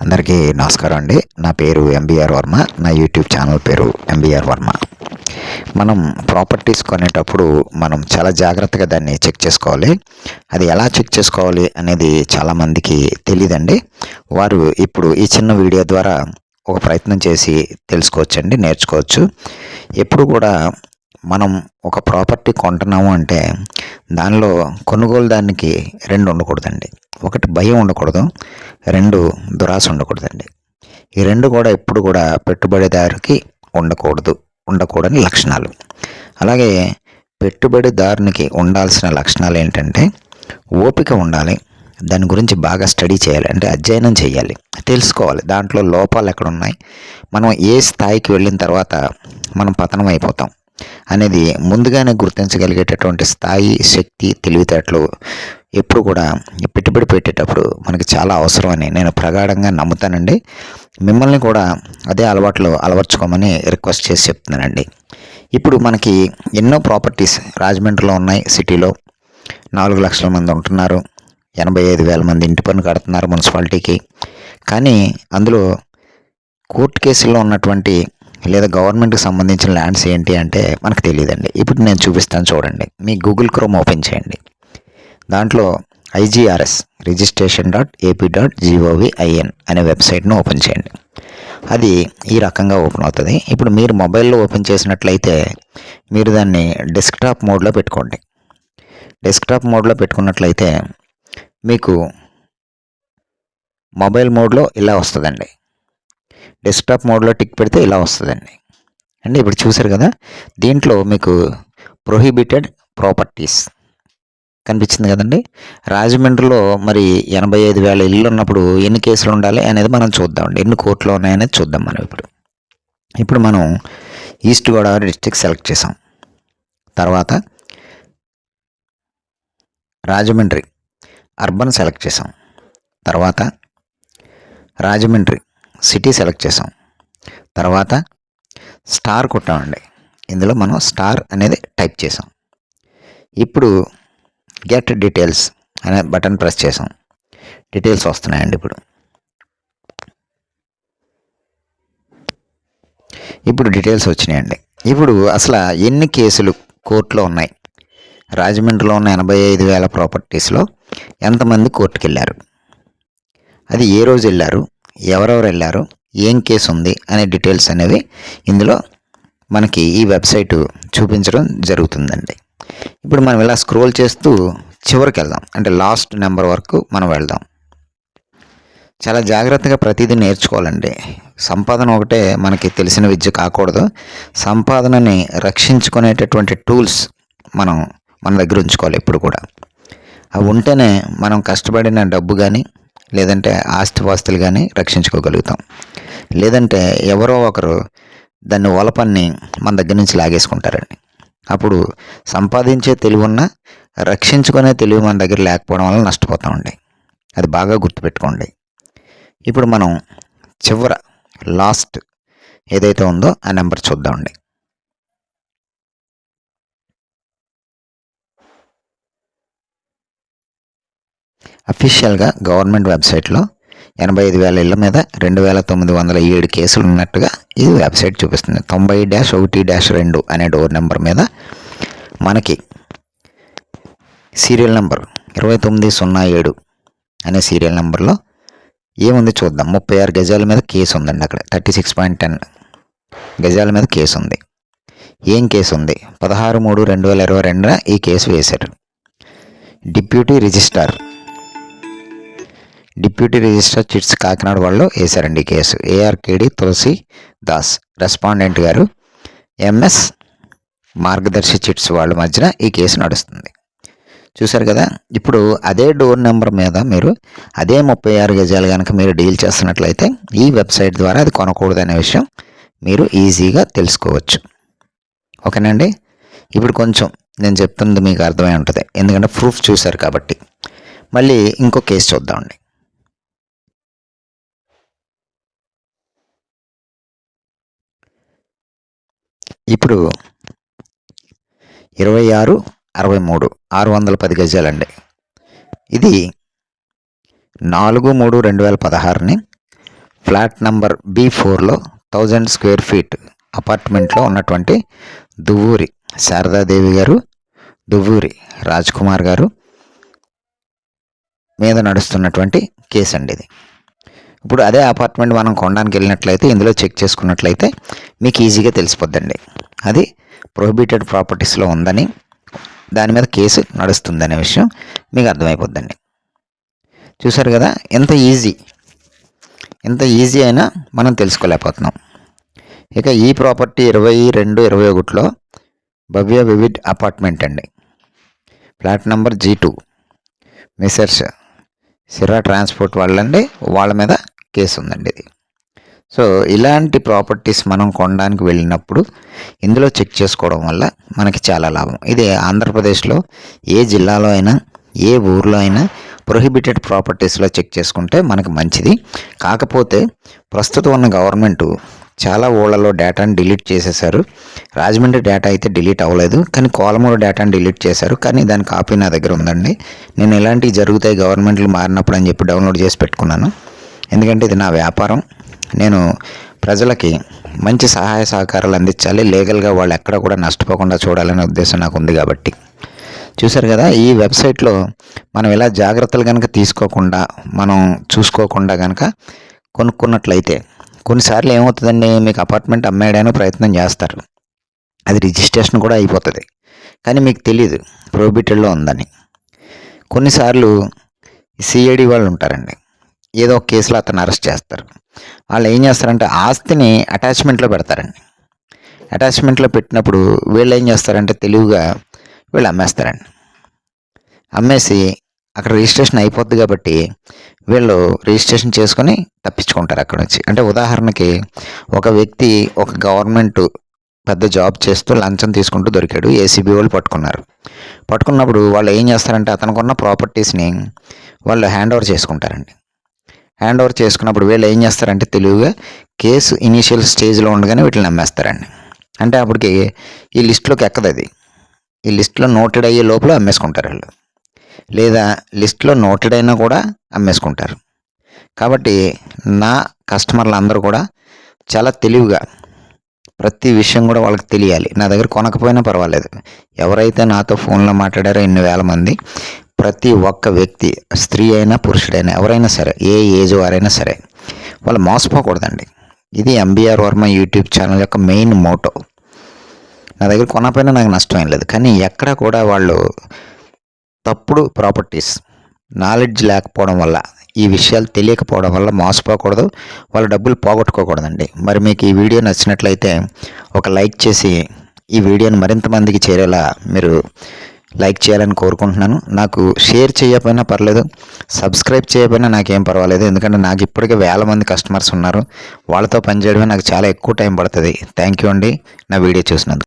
అందరికీ నమస్కారం అండి. నా పేరు ఎంబీఆర్ వర్మ. నా యూట్యూబ్ ఛానల్ పేరు ఎంబీఆర్ వర్మ. మనం ప్రాపర్టీస్ కొనేటప్పుడు మనం చాలా జాగ్రత్తగా దాన్ని చెక్ చేసుకోవాలి. అది ఎలా చెక్ చేసుకోవాలి అనేది చాలామందికి తెలియదండి వారు ఇప్పుడు ఈ చిన్న వీడియో ద్వారా ఒక ప్రయత్నం చేసి తెలుసుకోవచ్చండి నేర్చుకోవచ్చు. ఎప్పుడు కూడా మనం ఒక ప్రాపర్టీ కొంటున్నాము అంటే దానిలో కొనుగోలు దానికి రెండు ఉండకూడదండి. ఒకటి భయం ఉండకూడదు రెండు దురాశ ఉండకూడదండి. ఈ రెండు కూడా ఎప్పుడు కూడా పెట్టుబడిదారుకి ఉండకూడదు ఉండకూడని లక్షణాలు. అలాగే పెట్టుబడిదారునికి ఉండాల్సిన లక్షణాలు ఏంటంటే ఓపిక ఉండాలి దాని గురించి బాగా స్టడీ చేయాలి అంటే అధ్యయనం చేయాలి తెలుసుకోవాలి. దాంట్లో లోపాలు ఎక్కడ ఉన్నాయి మనం ఏ స్థాయికి వెళ్ళిన తర్వాత మనం పతనం అయిపోతాం. అనేది ముందుగానే గుర్తించగలిగేటటువంటి స్థాయి శక్తి తెలివితేటలు ఎప్పుడు కూడా పెట్టుబడి పెట్టేటప్పుడు మనకి చాలా అవసరం అని నేను ప్రగాఢంగా నమ్ముతానండి. మిమ్మల్ని కూడా అదే అలవాట్లు అలవర్చుకోమని రిక్వెస్ట్ చేసి చెప్తున్నానండి. ఇప్పుడు మనకి ఎన్నో ప్రాపర్టీస్ రాజమండ్రిలో ఉన్నాయి సిటీలో. నాలుగు లక్షల మంది ఉంటున్నారు ఎనభై ఐదు వేల మంది ఇంటి పన్ను కడుతున్నారు మున్సిపాలిటీకి. కానీ అందులో కోర్టు కేసుల్లో ఉన్నటువంటి లేదా గవర్నమెంట్కి సంబంధించిన ల్యాండ్స్ ఏంటి అంటే మనకు తెలియదండి. ఇప్పుడు నేను చూపిస్తాను చూడండి. మీ గూగుల్ క్రోమ్ ఓపెన్ చేయండి. దాంట్లో IGRS registration dot AP dot GOV IN అనే వెబ్సైట్ను ఓపెన్ చేయండి. అది ఈ రకంగా ఓపెన్ అవుతుంది. ఇప్పుడు మీరు మొబైల్లో ఓపెన్ చేసినట్లయితే మీరు దాన్ని డెస్క్టాప్ మోడ్లో పెట్టుకోండి. డెస్క్టాప్ మోడ్లో పెట్టుకున్నట్లయితే మీకు మొబైల్ మోడ్లో ఇలా వస్తుందండి. డెస్క్టాప్ మోడ్లో టిక్ పెడితే ఇలా వస్తుందండి. అండి ఇప్పుడు చూసారు కదా దీంట్లో మీకు ప్రొహిబిటెడ్ ప్రాపర్టీస్ కనిపించింది కదండి. రాజమండ్రిలో మరి ఎనభై ఐదు వేల ఇల్లు ఉన్నప్పుడు ఎన్ని కేసులు ఉండాలి అనేది మనం చూద్దామండి. ఎన్ని కోర్టులు ఉన్నాయనేది చూద్దాం మనం ఇప్పుడు. ఇప్పుడు మనం ఈస్ట్ గోదావరి డిస్టిక్ సెలెక్ట్ చేసాం. తర్వాత రాజమండ్రి అర్బన్ సెలెక్ట్ చేసాం. తర్వాత రాజమండ్రి సిటీ సెలెక్ట్ చేసాం తర్వాత స్టార్ కొట్టామండి. ఇందులో మనం స్టార్ అనేది టైప్ చేసాం ఇప్పుడు గెట్ డీటెయిల్స్ అనే బటన్ ప్రెస్ చేసాం డీటెయిల్స్ వస్తున్నాయండి ఇప్పుడు. ఇప్పుడు డీటెయిల్స్ వచ్చినాయండి. ఇప్పుడు అసలు ఎన్ని కేసులు కోర్టులో ఉన్నాయి? రాజమండ్రిలో ఉన్న ఎనభై ఐదు వేల ప్రాపర్టీస్లో ఎంతమంది కోర్టుకు వెళ్ళారు అది ఏ రోజు వెళ్ళారు? ఎవరెవరు వెళ్ళారు ఏం కేసు ఉంది అనే డీటెయిల్స్ అనేవి ఇందులో మనకి ఈ వెబ్సైట్ చూపించడం జరుగుతుందండి. ఇప్పుడు మనం ఇలా స్క్రోల్ చేస్తూ చివరికి వెళ్దాం అంటే లాస్ట్ నెంబర్ వరకు మనం వెళ్దాం. చాలా జాగ్రత్తగా ప్రతిదీ నేర్చుకోవాలండి. సంపాదన ఒకటే మనకి తెలిసిన విద్య కాకూడదు. సంపాదనని రక్షించుకునేటటువంటి టూల్స్ మనం మన దగ్గర ఉంచుకోవాలి ఎప్పుడు కూడా. అవి ఉంటేనే మనం కష్టపడిన డబ్బు కానీ లేదంటే ఆస్తిపాస్తులు కానీ రక్షించుకోగలుగుతాం. లేదంటే ఎవరో ఒకరు దాన్ని ఒలపన్ని మన దగ్గర నుంచి లాగేసుకుంటారండి. అప్పుడు సంపాదించే తెలివున్న రక్షించుకునే తెలివి మన దగ్గర లేకపోవడం వల్ల నష్టపోతామండి. అది బాగా గుర్తుపెట్టుకోండి. ఇప్పుడు మనం చివర లాస్ట్ ఏదైతే ఉందో ఆ నెంబర్ చూద్దామండి. అఫీషియల్గా గవర్నమెంట్ వెబ్సైట్లో ఎనభై ఐదు వేల ఇళ్ళ మీద రెండు వేల తొమ్మిది వందల ఏడు కేసులు ఉన్నట్టుగా ఇది వెబ్సైట్ చూపిస్తుంది. తొంభై డ్యాష్ ఒకటి డ్యాష్ రెండు అనే డోర్ నెంబర్ మీద మనకి సీరియల్ నెంబర్ ఇరవై తొమ్మిది సున్నా ఏడు అనే సీరియల్ నెంబర్లో ఏముంది చూద్దాం. ముప్పై ఆరు గజాల మీద కేసు ఉందండి అక్కడ. థర్టీ సిక్స్ పాయింట్ టెన్ గజాల మీద కేసు ఉంది. ఏం కేసు ఉంది? పదహారు మూడు రెండు వేల ఇరవై రెండున ఈ కేసు వేశారు. Deputy registrar deputy registrar chits Kakinada వాళ్ళు వేశారండి కేసు. ఏఆర్కేడి తులసి దాస్ రెస్పాండెంట్ గారు. ఎంఎస్ మార్గదర్శి చిట్స్ వాళ్ళ మధ్యన ఈ కేసు నడుస్తుంది. చూశారు కదా? ఇప్పుడు అదే డోర్ నెంబర్ మీద మీరు అదే ముప్పై ఆరు గజాలు కనుక మీరు డీల్ చేస్తున్నట్లయితే ఈ వెబ్సైట్ ద్వారా అది కొనకూడదు అనే విషయం మీరు ఈజీగా తెలుసుకోవచ్చు. ఓకేనండి? ఇప్పుడు కొంచెం నేను చెప్తున్నది మీకు అర్థమై ఉంటుంది. ఎందుకంటే ప్రూఫ్ చూశారు కాబట్టి. మళ్ళీ ఇంకో కేసు చూద్దామండి. ఇప్పుడు ఇరవై ఆరు అరవై మూడు ఆరు వందల పది గజాలండి. ఇది నాలుగు మూడు రెండు వేల పదహారుని ఫ్లాట్ నంబర్ బి ఫోర్లో థౌజండ్ స్క్వేర్ ఫీట్ అపార్ట్మెంట్లో ఉన్నటువంటి దువ్వూరి శారదాదేవి గారు దువ్వూరి రాజ్ కుమార్ గారు మీద నడుస్తున్నటువంటి కేసు అండి ఇది. ఇప్పుడు అదే అపార్ట్మెంట్ మనం కొనడానికి వెళ్ళినట్లయితే ఇందులో చెక్ చేసుకున్నట్లయితే మీకు ఈజీగా తెలిసిపోద్దండి. అది ప్రొహిబిటెడ్ ప్రాపర్టీస్లో ఉందని దాని మీద కేసు నడుస్తుందనే విషయం మీకు అర్థమైపోద్దండి. చూసారు కదా ఎంత ఈజీ ఎంత ఈజీ అయినా మనం తెలుసుకోలేకపోతున్నాం. ఇక ఈ ప్రాపర్టీ ఇరవై రెండు ఇరవై ఒకటిలో భవ్య వివిడ్ అపార్ట్మెంట్ అండి. Flat number G two messrs Sira transport వాళ్ళండి వాళ్ళ మీద కేసు ఉందండి ఇది. సో ఇలాంటి ప్రాపర్టీస్ మనం కొనడానికి వెళ్ళినప్పుడు ఇందులో చెక్ చేసుకోవడం వల్ల మనకి చాలా లాభం. ఇది ఆంధ్రప్రదేశ్లో ఏ జిల్లాలో అయినా ఏ ఊర్లో అయినా ప్రొహిబిటెడ్ ప్రాపర్టీస్లో చెక్ చేసుకుంటే మనకు మంచిది. కాకపోతే ప్రస్తుతం ఉన్న గవర్నమెంట్ చాలా ఊళ్ళలో డేటాను డిలీట్ చేసేసారు రాజమండ్రి డేటా అయితే డిలీట్ అవ్వలేదు. కానీ కోలమూరు డేటాను డిలీట్ చేశారు. కానీ దాని కాపీ నా దగ్గర ఉందండి. నేను ఇలాంటివి జరుగుతాయి గవర్నమెంట్లు మారినప్పుడు అని చెప్పి డౌన్లోడ్ చేసి పెట్టుకున్నాను. ఎందుకంటే ఇది నా వ్యాపారం. నేను ప్రజలకి మంచి సహాయ సహకారాలు అందించాలి. లీగల్గా వాళ్ళు ఎక్కడ కూడా నష్టపోకుండా చూడాలనే ఉద్దేశం నాకు ఉంది కాబట్టి. చూసారు కదా ఈ వెబ్సైట్లో మనం ఇలా జాగ్రత్తలు కనుక తీసుకోకుండా మనం చూసుకోకుండా కనుక కొనుక్కున్నట్లయితే కొన్నిసార్లు ఏమవుతుందండి మీకు అపార్ట్మెంట్ అమ్మేయడానికి ప్రయత్నం చేస్తారు. అది రిజిస్ట్రేషన్ కూడా అయిపోతుంది. కానీ మీకు తెలియదు ప్రోబిటెడ్లో ఉందని. కొన్నిసార్లు సిఐడి వాళ్ళు ఉంటారండి. ఏదో ఒక కేసులో అతను అరెస్ట్ చేస్తారు. వాళ్ళు ఏం చేస్తారంటే ఆస్తిని అటాచ్మెంట్లో పెడతారండి. అటాచ్మెంట్లో పెట్టినప్పుడు వీళ్ళు ఏం చేస్తారంటే తెలివిగా వీళ్ళు అమ్మేస్తారండి. అమ్మేసి అక్కడ రిజిస్ట్రేషన్ అయిపోద్ది కాబట్టి వీళ్ళు రిజిస్ట్రేషన్ చేసుకొని తప్పించుకుంటారు అక్కడ నుంచి. అంటే ఉదాహరణకి ఒక వ్యక్తి ఒక గవర్నమెంట్ పెద్ద జాబ్ చేస్తూ లంచం తీసుకుంటూ దొరికాడు. ఏసీబీ వాళ్ళు పట్టుకున్నారు. పట్టుకున్నప్పుడు వాళ్ళు ఏం చేస్తారంటే అతనికి ఉన్న ప్రాపర్టీస్ని వాళ్ళు హ్యాండ్ ఓవర్ చేసుకుంటారండి. హ్యాండ్ ఓవర్ చేసుకున్నప్పుడు వీళ్ళు ఏం చేస్తారంటే తెలివిగా కేసు ఇనీషియల్ స్టేజ్లో ఉండగానే వీటిని అమ్మేస్తారండి అంటే అప్పటికి ఈ లిస్టులోకి ఎక్కదు అది. ఈ లిస్టులో నోటెడ్ అయ్యే లోపల అమ్మేసుకుంటారు వాళ్ళు. లేదా లిస్ట్లో నోటెడ్ అయినా కూడా అమ్మేసుకుంటారు. కాబట్టి నా కస్టమర్లు అందరూ కూడా చాలా తెలివిగా ప్రతి విషయం కూడా వాళ్ళకి తెలియాలి. నా దగ్గర కొనకపోయినా పర్వాలేదు. ఎవరైతే నాతో ఫోన్లో మాట్లాడారో ఎన్ని వేల మంది ప్రతి ఒక్క వ్యక్తి స్త్రీ అయినా పురుషుడైనా ఎవరైనా సరే ఏ ఏజ్ వారైనా సరే వాళ్ళు మోసపోకూడదండి. ఇది ఎంబీఆర్ వర్మ యూట్యూబ్ ఛానల్ యొక్క మెయిన్ మోటో. నా దగ్గర కొనపోయినా నాకు నష్టం ఏం లేదు. కానీ ఎక్కడ కూడా వాళ్ళు తప్పుడు ప్రాపర్టీస్ నాలెడ్జ్ లేకపోవడం వల్ల ఈ విషయాలు తెలియకపోవడం వల్ల మోసపోకూడదు. వాళ్ళ డబ్బులు పోగొట్టుకోకూడదండి. మరి మీకు ఈ వీడియో నచ్చినట్లయితే ఒక లైక్ చేసి ఈ వీడియోని మరింత మందికి చేరేలా మీరు లైక్ చేయాలని కోరుకుంటున్నాను. నాకు షేర్ చేయకపోయినా పర్లేదు సబ్స్క్రైబ్ చేయకపోయినా నాకేం పర్వాలేదు. ఎందుకంటే నాకు ఇప్పటికే వేల మంది కస్టమర్స్ ఉన్నారు. వాళ్ళతో పనిచేయడమే నాకు చాలా ఎక్కువ టైం పడుతుంది. థ్యాంక్ యూ అండి. నా వీడియో చూసినందుకు.